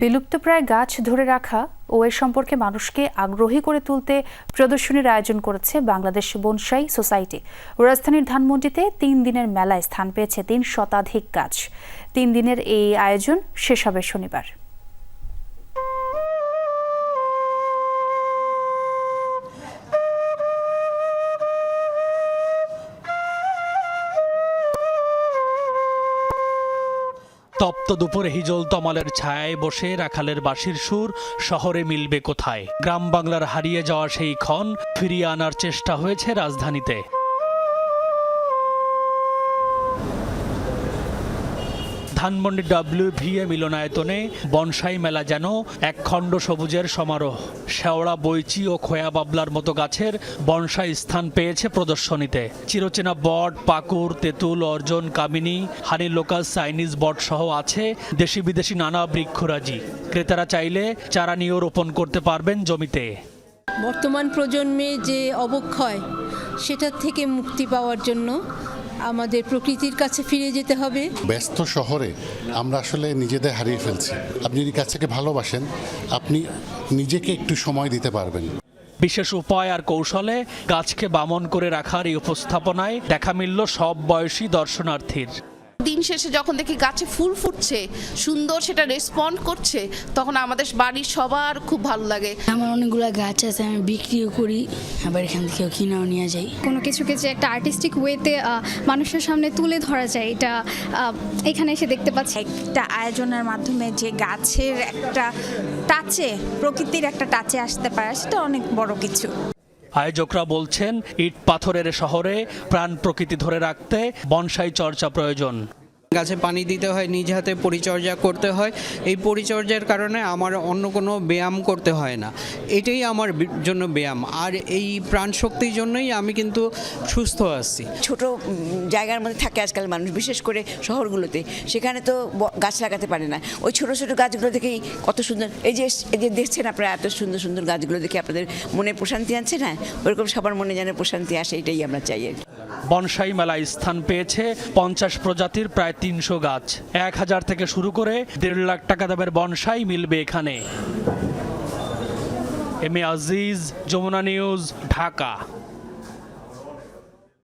বিলুপ্তপ্রায় গাছ ধরে রাখা ও এ সম্পর্কে মানুষকে আগ্রহী করে তুলতে প্রদর্শনীর আয়োজন করেছে বাংলাদেশ বনসাই সোসাইটি। রাজধানীর ধানমন্ডিতে তিন দিনের মেলায় স্থান পেয়েছে তিন শতাধিক গাছ। তিন দিনের এই আয়োজন শেষ হবে শনিবার। তপ্ত দুপুরে হিজল তমালের ছায়ায় বসে রাখালের বাসির সুর, শহরে মিলবে কোথায়? গ্রাম বাংলার হারিয়ে যাওয়া সেই ক্ষণ ফিরিয়ে আনার চেষ্টা হয়েছে রাজধানীতে। ধানমন্ডি ডাব্লিউ ভিএ মিলনায়তনে বনসাই মেলা যেন এক খণ্ড সবুজের সমারোহ। শেওড়া, বৈচি ও খোয়া বাবলার মতো গাছের বনসাই স্থান পেয়েছে প্রদর্শনীতে। চিরচেনা বট পাকুর তেঁতুল, অর্জন, কামিনী, হানি লোকাল চাইনিজ বট সহ আছে দেশি বিদেশি নানা বৃক্ষরাজি। ক্রেতারা চাইলে চারা নিয়েও রোপণ করতে পারবেন জমিতে। বর্তমান প্রজন্মে যে অবক্ষয়, সেটার থেকে মুক্তি পাওয়ার জন্য আমাদের প্রকৃতির কাছে ফিরে যেতে হবে। ব্যস্ত শহরে আমরা আসলে নিজেদের হারিয়ে ফেলছি। আপনি যদি থেকে ভালোবাসেন আপনি নিজেকে একটু সময় দিতে পারবেন। বিশেষ উপায় আর কৌশলে গাছকে বামন করে রাখার এই উপস্থাপনায় দেখা মিলল সব বয়সী দর্শনার্থীর। দিন শেষে যখন দেখি গাছে ফুল ফুটছে সুন্দর সেটা রেসপন্ড করছে তখন আমাদের বাড়ির সবার খুব ভালো লাগে। আমার অনেকগুলো গাছ আছে আমি বিক্রিও করি আবার এখান থেকেও কিনেও নিয়ে যাই। কোনো কিছুকে যে একটা আর্টিস্টিক ওয়েতে মানুষের সামনে তুলে ধরা যায় এটা এখানে এসে দেখতে পাচ্ছি। একটা আয়োজনের মাধ্যমে যে গাছের একটা টাচে প্রকৃতির একটা টাচে আসতে পারে সেটা অনেক বড় কিছু। আয়োজকরা বলছেন ইট পাথরের শহরে প্রাণ প্রকৃতি ধরে রাখতে বনসাই চর্চা প্রয়োজন। গাছে পানি দিতে হয় নিজ হাতে পরিচর্যা করতে হয়। এই পরিচর্যার কারণে আমার অন্য কোনো ব্যায়াম করতে হয় না। এটাই আমার জন্য ব্যায়াম। আর এই প্রাণ শক্তির জন্যই আমি কিন্তু সুস্থ আছি। ছোট জায়গার মধ্যে থাকে আজকাল মানুষ বিশেষ করে শহরগুলোতে। সেখানে তো গাছ লাগাতে পারে না। ওই ছোট ছোট গাছগুলো দেখেই কত সুন্দর। এই যে এই যে দেখছেন আপনারা এত সুন্দর সুন্দর গাছগুলো দেখে আপনাদের মনে প্রশান্তি আনছে না? ওরকম সবার মনে যেন প্রশান্তি আসে এটাই আমরা চাই আর বনসাই মেলায় স্থান পেয়েছে পঞ্চাশ প্রজাতির প্রায় তিনশো গাছ। এক হাজার থেকে শুরু করে দেড় লাখ টাকা দামের বনসাই মিলবে এখানে। M A Aziz, Jamuna news, Dhaka.